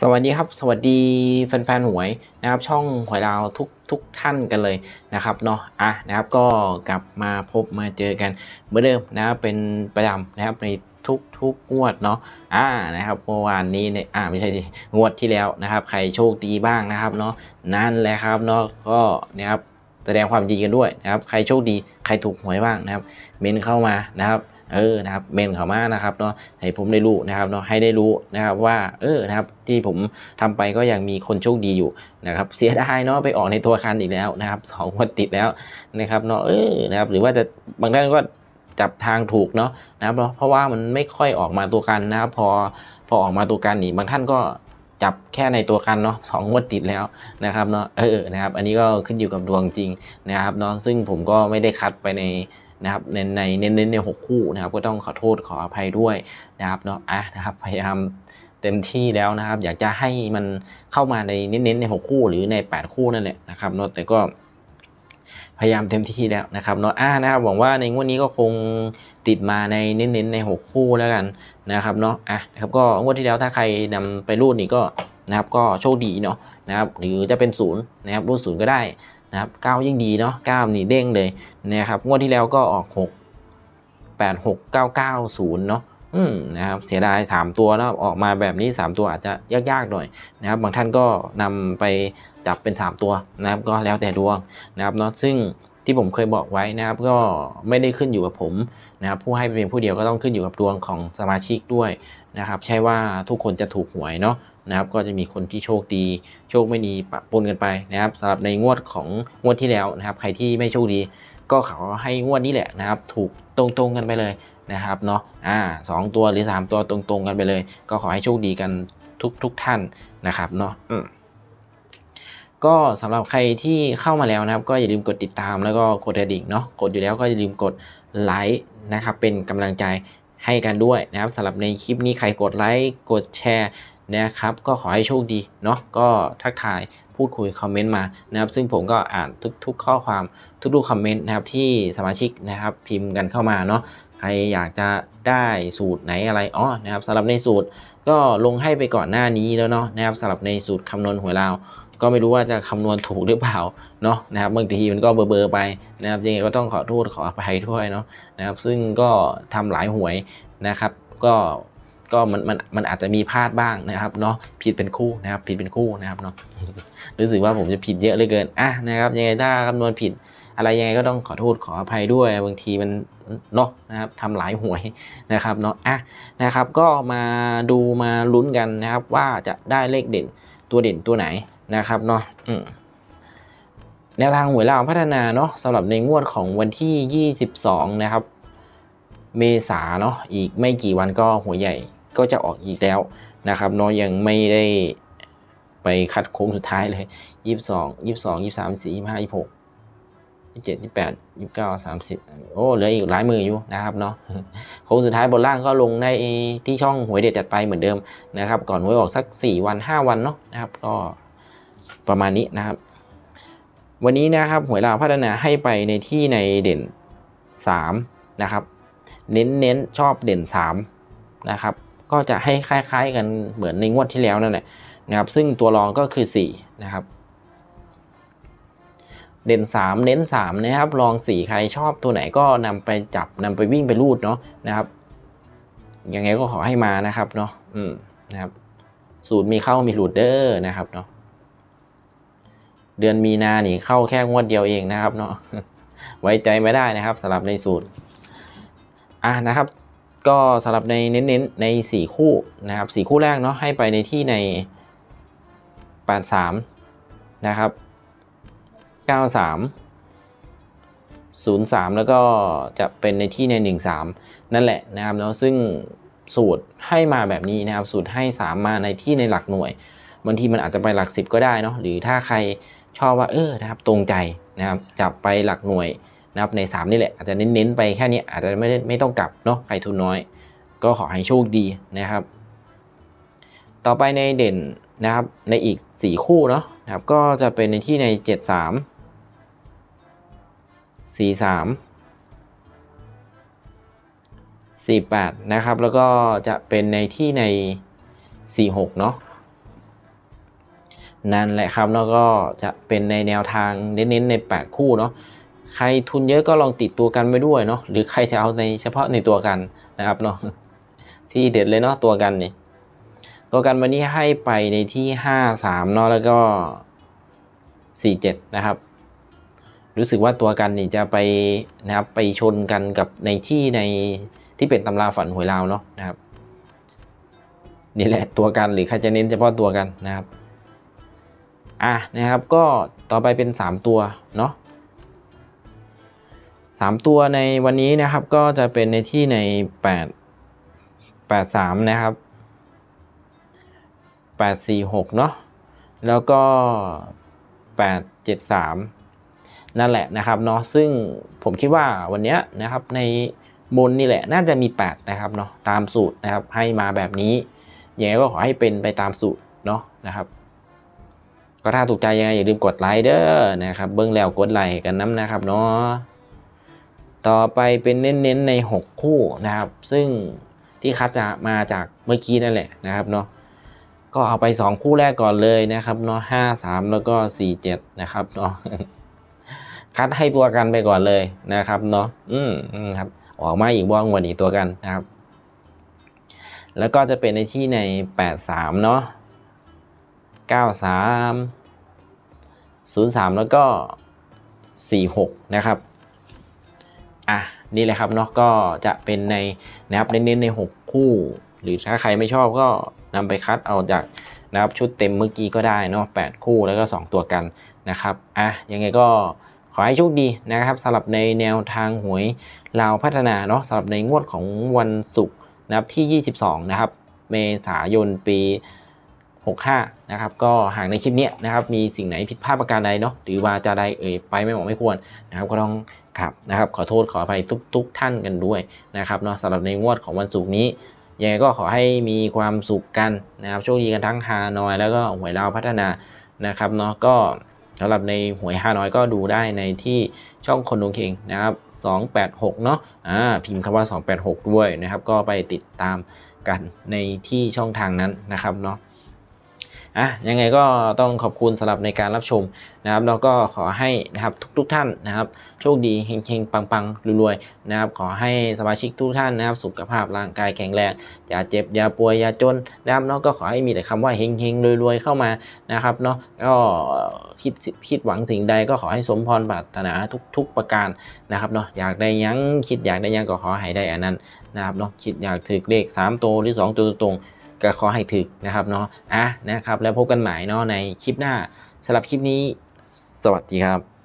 สวัสดีครับสวัสดีแฟนๆหวยนะครับช่องหวยดาวทุกทุกท่านกันเลยนะครับเนาะอะนะครับก็กลับมาพบมาเจอกันเหมือนเดิมนะครับเป็นประจำนะครับในทุกทุกงวดเนาะอ่านะครับเมื่อวานนี้เนี่ยอ่าไม่ใช่สิงวดที่แล้วนะครับ ใครโชคดีบ้างนะครับเนาะนั่นแหละครับเนาะก็นะครับแสดงความยินดีกันด้วยนะครับใครโชคดีใครถูกหวยบ้างนะครับเมนเข้ามานะครับ เออนะครับเมนเขามานะครับเนาะให้ผมได้รู้นะครับเนาะให้ได้รู้นะครับว่าเออนะครับที่ผมทำไปก็ยังมีคนโชคดีอยู่นะครับเสียดายเนาะไปออกในตัวคันอีกแล้วนะครับสองงวันติดแล้วนะครับเนาะเออนะครับหรือว่าจะบางท่านก็จับทางถูกเนาะนะครับเนาะเพราะว่ามันไม่ค่อยออกมาตัวกันนะครับพอพอออกมาตัวกันนี่บางท่านก็จับแค่ในตัวกันเนาะสองงวดติดแล้วนะครับเนาะเออนะครับ อันนี้ก็ขึ้นอยู่กับดวงจริงนะครับเนาะซึ่งผมก็ไม่ได้คัดไปใน นะครับในในเน้นเน้นในหกคู่นะครับก็ต้องขอโทษขออภัยด้วยนะครับเนาะอะนะครับพยายามเต็มที่แล้วนะครับ อยากจะให้มันเข้ามาในเน้นเน้นในหกคู่หรือในแปดคู่นั่นแหละนะครับเนาะแต่ก็พยายามเต็มที่แล้วนะครับเนาะอะนะครับหวังว่าในงวดนี้ก็คงติดมาในเน้นเน้นในหกคู่แล้วกันนะครับเนาะอะนะครับก็งวดที่แล้วถ้าใครนำไปรูดนี่ก็นะครับก็โชคดีเนาะนะครับหรือจะเป็นศูนย์นะครับรูดศูนย์ก็ได้ นะครับเก้ายิ่งดีเนาะเก้านี่เด้งเลยนะครับงวดที่แล้วก็ออก6 8 6 9 9 0เนาะอืมนะครับเสียดาย3ตัวนะออกมาแบบนี้3ตัวอาจจะยากๆหน่อยนะครับ บางท่านก็นำไปจับเป็น3ตัวนะครับก็แล้วแต่ดวงนะครับเนาะซึ่งที่ผมเคยบอกไว้นะครับก็ไม่ได้ขึ้นอยู่กับผมนะครับผู้ให้เพียงผู้เดียวก็ต้องขึ้นอยู่กับดวงของสมาชิกด้วยนะครับ ใช่ว่าทุกคนจะถูกหวยเนาะ นะครับ ก็จะมีคนที่โชคดี โชคไม่ดีปะปนกันไปนะครับสำหรับในงวดของงวดที่แล้วนะครับ ใครที่ไม่โชคดี ก็เขาให้งวดนี้แหละนะครับ ถูกตรงๆกันไปเลยนะครับเนาะอ่าสองตัวหรือ 3 ตัวตรงๆกันไปเลย ก็ขอให้โชคดีกันทุกทุกท่านนะครับเนาะอืมก็สำหรับใครที่เข้ามาแล้วนะครับ ก็อย่าลืมกดติดตามแล้วก็กดกระดิ่งเนาะกดอยู่แล้วก็อย่าลืมกดไลค์นะครับ เป็นกำลังใจให้กันด้วยนะครับสำหรับในคลิปนี้ใครกดไลค์กดแชร์ นะครับก็ขอให้โชคดีเนาะก็ทักทายพูดคุยคอมเมนต์มานะครับ ซึ่งผมก็อ่านทุก ๆ ข้อความทุกๆคอมเมนต์นะครับที่สมาชิกนะครับพิมพ์กันเข้ามาเนาะใครอยากจะได้สูตรไหนอะไรอ๋อนะครับสำหรับในสูตรก็ลงให้ไปก่อนหน้านี้แล้วเนาะนะครับสำหรับในสูตรคำนวณหวยลาวก็ไม่รู้ว่าจะคำนวณถูกหรือเปล่าเนาะนะครับบางทีมันก็เบอร์ๆไปนะครับยังไงก็ต้องขอโทษขออภัยด้วยเนาะนะครับซึ่งก็ทำหลายหวยนะครับ ก็ ก็มันมันมันอาจจะมีพลาดบ้างนะครับเนาะผิดเป็นคู่นะครับผิดเป็นคู่นะครับเนาะรู้สึกว่าผมจะผิดเยอะเลยเกินอะนะครับยังไงถ้าคำนวณผิดอะไรยังไงก็ต้องขอโทษขออภัยด้วยบางทีมันเนาะนะครับทำหลายหวยนะครับเนาะอะนะครับก็มาดูมาลุ้นกันนะครับว่าจะได้เลขเด่นตัวเด่นตัวไหนนะครับเนาะอืมแนวทางหวยลาวพัฒนาเนาะสำหรับในงวดของวันที่ 22 นะครับ เมษาเนาะอีกไม่กี่วันก็หวยใหญ่ ก็จะออกอีกแล้วนะครับเนาะยังไม่ได้ไปคัดโค้งสุดท้ายเลยยี่สิบสองยี่สิบสองยี่สิบสามสี่ยี่สิบห้ายี่สิบหกยี่สิบเจ็ดยี่สิบแปดยี่สิบเก้าสามสิบโอ้เหลืออีกหลายมืออยู่นะครับเนาะโค้งสุดท้ายบนล่างก็ลงในที่ช่องหวยเด็ดจัดไปเหมือนเดิมนะครับ ก่อนหวยออกสักสี่วันห้าวันเนาะนะครับ ก็ประมาณนี้นะครับ วันนี้นะครับหวยลาวพัฒนาให้ไปในที่ในเด่นสามนะครับ เน้นเน้นชอบเด่นสามนะครับ ก็จะให้คล้ายๆกันเหมือนในงวดที่แล้วนั่นแหละนะครับซึ่งตัวรองก็คือ 4 นะครับ เด่น 3 เน้น 3 นะครับรอง 4 ใครชอบตัวไหนก็นำไปจับนำไปวิ่งไปรูดเนาะนะครับยังไงก็ขอให้มานะครับเนาะอืมนะครับ สูตรมีเข้ามีหลุดเด้อนะครับเนาะเดือนมีนานี่เข้าแค่งวดเดียวเองนะครับเนาะไว้ใจไม่ได้นะครับสำหรับในสูตรอะนะครับ ก็สำหรับในเน้นๆใน 4 คู่นะครับ4คู่แรกเนาะให้ไปในที่ใน 83 นะครับ 93 03 แล้วก็จะเป็นในที่ใน 13 นั่นแหละนะครับเนาะซึ่งสูตรให้มาแบบนี้นะครับ สูตรให้ 3 มาในที่ในหลักหน่วยบางทีมันอาจจะไปหลัก 10 ก็ได้เนาะหรือถ้าใครชอบว่าเออนะครับตรงใจนะครับจับไปหลักหน่วย นะครับใน 3 นี่แหละอาจจะเน้นๆไปแค่นี้อาจจะไม่ได้ไม่ต้องกลับเนาะใครทุนน้อย ก็ขอให้โชคดีนะครับ ต่อไปในเด่นนะครับในอีก 4 คู่เนาะนะครับก็จะเป็นในที่ใน 73 43 48 นะครับ แล้วก็จะเป็นในที่ใน 46 เนาะนั่นแหละครับแล้วก็จะเป็นในแนวทางเน้นๆใน 8 คู่เนาะ ใครทุนเยอะก็ลองติดตัวกันไปด้วยเนาะหรือใครจะเอาในเฉพาะในตัวกันนะครับเนาะที่เด็ดเลยเนาะตัวกันเนี่ยตัวกันวันนี้ให้ไปในที่ห้าสามเนาะแล้วก็สี่เจ็ดนะครับ รู้สึกว่าตัวกันนี่จะไปนะครับไปชนกันกับในที่ในที่เป็นตำราฝันหวยลาวเนาะนะครับนี่แหละตัวกันหรือใครจะเน้นเฉพาะตัวกันนะครับอะนะครับก็ต่อไปเป็น 3 ตัวเนาะ สามตัวในวันนี้นะครับก็จะเป็นในที่ใน 8 8 3 นะครับ 8 4 6 เนาะแล้วก็ 8 7 3 นั่นแหละนะครับเนาะซึ่งผมคิดว่าวันนี้นะครับในบนนี่แหละน่าจะมี 8 นะครับเนาะตามสูตรนะครับให้มาแบบนี้ยังไงก็ขอให้เป็นไปตามสูตรเนาะนะครับก็ถ้าถูกใจยังไงอย่าลืมกดไลค์เด้อนะครับเบิ้งแล้วกดไลค์กันน้ำนะครับเนาะ ต่อไปเป็นเน้นๆใน 6 คู่นะครับ ซึ่งที่คัดจะมาจากเมื่อกี้นั่นแหละนะครับเนาะก็เอาไป 2 คู่แรกก่อนเลยนะครับเนาะห้าสามแล้วก็สี่เจ็ดนะครับเนาะคัดให้ตัวกันไปก่อนเลยนะครับเนาะอืมอืมครับ ออกมาอีกบ้างวันอีกตัวกันนะครับ แล้วก็จะเป็นในที่ใน 83 เนาะ93 03 แล้วก็ 46 นะครับ อะนี่แหละครับเนาะก็จะเป็นในนะครับเน้นๆใน 6 คู่ หรือถ้าใครไม่ชอบก็นำไปคัดเอาจากนะครับชุดเต็มเมื่อกี้ก็ได้เนาะ8คู่แล้วก็ 2 ตัวกันนะครับอะยังไงก็ขอให้โชคดีนะครับสำหรับในแนวทางหวยลาวพัฒนาเนาะสำหรับในงวดของวันศุกร์นะครับที่ 22 นะครับ เมษายนปี 65 นะครับ ก็หากในคลิปนี้นะครับ มีสิ่งไหนผิดพลาดประการใดเนาะหรือว่าจะใดเอ่ยไปไม่เหมาะไม่ควรนะครับ ก็ต้อง ครับนะครับขอโทษขออภัยทุกทุกท่านกันด้วยนะครับเนาะสำหรับในงวดของวันศุกร์นี้ยังไงก็ขอให้มีความสุขกันนะครับโชคดีกันทั้งฮานอย แล้วก็หวยลาวพัฒนานะครับเนาะก็สำหรับในหวยฮานอยก็ดูได้ในที่ช่องคนดวงเข่งนะครับ286 เนาะอ่าพิมพ์คำว่า 286 ด้วยนะครับ ก็ไปติดตามกันในที่ช่องทางนั้นนะครับเนาะ อะยังไงก็ต้องขอบคุณสำหรับในการรับชมนะครับแล้วก็ขอให้นะครับทุกๆทท่านนะครับโชคดีเฮงๆปังๆรวยๆนะครับขอให้สมาชิกทุกท่านนะครับสุขภาพร่างกายแข็งแรงอย่าเจ็บอย่าป่วยอย่าจนนะครับเนาะก็ขอให้มีแต่คำว่าเฮงๆรวยๆเข้ามานะครับเนาะก็คิดคิดหวังสิ่งใดก็ขอให้สมพรปรารถนาทุก ๆประการนะครับเนาะอยากได้ยังคิดอยากได้ยังก็ขอให้ได้อันนั้นนะครับเนาะคิดอยากถือเลข 3 ตัวหรือ 2 ตัวตรงๆ ก็ขอให้ถึกนะครับเนาะอะนะครับแล้วพบกันใหม่เนาะในคลิปหน้าสำหรับคลิปนี้ สวัสดีครับ